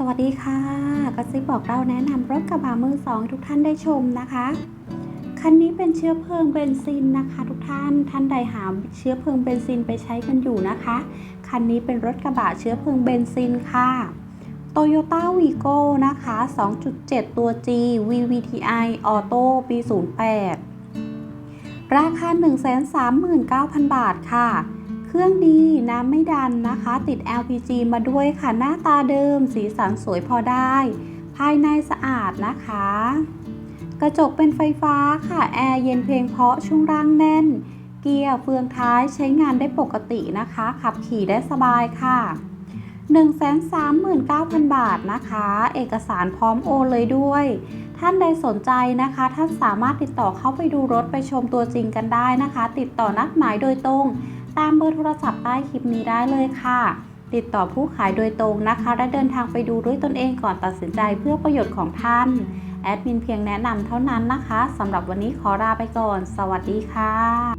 สวัสดีค่ะกระซิบบอกเราแนะนำรถกระบะมือสองทุกท่านได้ชมนะคะ คันนี้เป็นเชื้อเพลิงเบนซินนะคะ ทุกท่านท่านใดหาเชื้อเพลิงเบนซินไปใช้กันอยู่นะคะ คันนี้เป็นรถกระบะเชื้อเพลิงเบนซินค่ะ Toyota Vigo นะคะ 2.7 ตัว G VVTi Auto ปี 08 ราคา 139,000 บาทค่ะ เครื่องดีน้ำไม่ดันนะคะ ติด LPG มาด้วยค่ะหน้าตาเดิม สีสันสวยพอได้ ภายในสะอาดนะคะ กระจกเป็นไฟฟ้าค่ะ แอร์เย็นเพียงเพาะช่วงล่างแน่น เกียร์เฟืองท้ายใช้งานได้ปกตินะคะ ขับขี่ได้สบายค่ะ139,000 บาทนะคะ เอกสารพร้อมโอนเลยด้วย ท่านใดสนใจนะคะ ท่านสามารถติดต่อเข้าไปดูรถไปชมตัวจริงกันได้นะคะ ติดต่อนัดหมายโดยตรง ตามเบอร์โทรศัพท์ใต้คลิปนี้ได้เลยค่ะ ติดต่อผู้ขายโดยตรงนะคะ และเดินทางไปดูด้วยตนเองก่อนตัดสินใจเพื่อประโยชน์ของท่าน แอดมินเพียงแนะนำเท่านั้นนะคะสำหรับวันนี้ขอลาไปก่อน สวัสดีค่ะ